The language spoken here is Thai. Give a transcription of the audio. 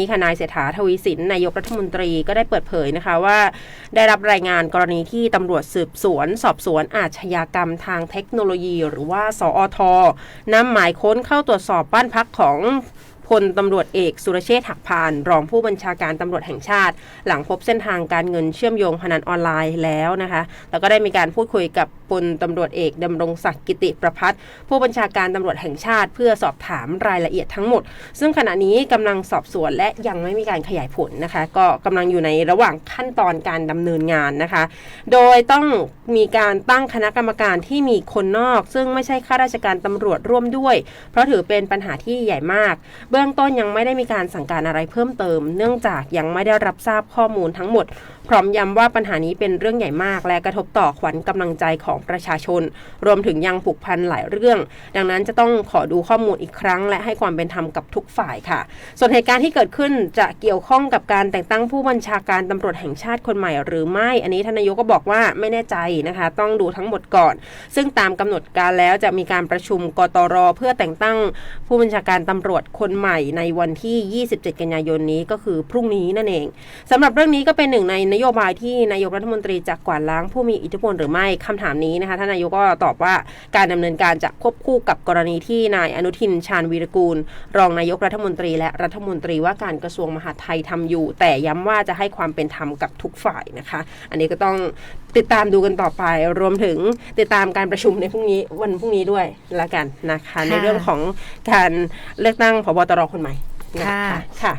นี่ค่ะนายเศรษฐาทวีสินนายกรัฐมนตรีก็ได้เปิดเผยนะคะว่าได้รับรายงานกรณีที่ตำรวจสืบสวน สอบสวนอาชญากรรมทางเทคโนโลยี หรือว่าสอทนำหมายค้นเข้าตรวจสอบบ้านพักของ พลตำรวจเอกสุรเชษฐ์หักพาน รองผู้บัญชาการตำรวจแห่งชาติ หลังพบเส้นทางการเงินเชื่อมโยงพนันออนไลน์แล้วนะคะแล้วก็ได้มีการพูดคุยกับพลตำรวจเอกดำรงศักดิ์กิติประพัฒน์ผู้บัญชาการตำรวจแห่งชาติ เพื่อสอบถามรายละเอียดทั้งหมด ซึ่งขณะนี้กำลังสอบสวนและยังไม่มีการขยายผลนะคะ ก็กำลังอยู่ในระหว่างขั้นตอนการดำเนินงานนะคะ โดยต้องมีการตั้งคณะกรรมการที่มีคนนอก ซึ่งไม่ใช่ข้าราชการตำรวจร่วมด้วย เพราะถือเป็นปัญหาที่ใหญ่มากเบื้องต้นยังไม่ได้มีการสั่งการอะไรเพิ่มเติม เนื่องจากยังไม่ได้รับทราบข้อมูลทั้งหมด พร้อมย้ำว่าปัญหานี้เป็นเรื่องใหญ่มาก และกระทบต่อขวัญกำลังใจของประชาชน รวมถึงยังผูกพันหลายเรื่อง ดังนั้นจะต้องขอดูข้อมูลอีกครั้ง และให้ความเป็นธรรมกับทุกฝ่ายค่ะ ส่วนเหตุการณ์ที่เกิดขึ้นจะเกี่ยวข้องกับการแต่งตั้งผู้บัญชาการตำรวจแห่งชาติคนใหม่หรือไม่ อันนี้ทานนายกก็บอกว่าไม่แน่ใจนะคะ ต้องดูทั้งหมดก่อน ซึ่งตามกำหนดการแล้วจะมีการประชุมกตรเพื่อแต่งตั้งผู้บัญชาการตำรวจคนใหม่ในวันที่ 27 กันยายนนี้ก็คือพรุ่งนี้นั่นเองสำหรับเรื่องนี้ก็เป็นหนึ่งในนโยบายที่นายกรัฐมนตรีจะกวาดล้างผู้มีอิทธิพลหรือไม่คำถามนี้นะคะท่านนายกก็ตอบว่าการดำเนินการจะควบคู่กับกรณีที่นายอนุทินชาญวีรกูล รองนายกรัฐมนตรีและรัฐมนตรีว่าการกระทรวงมหาดไทยทำอยู่ แต่ย้ำว่าจะให้ความเป็นธรรมกับทุกฝ่ายนะคะ อันนี้ก็ต้องติดตามดูกันต่อไป รวมถึงติดตามการประชุมในพรุ่งนี้วันพรุ่งนี้ด้วยละกันนะคะ ในเรื่องของการเลือกตั้งพบตรคนใหม่นะคะค่ะค่ะ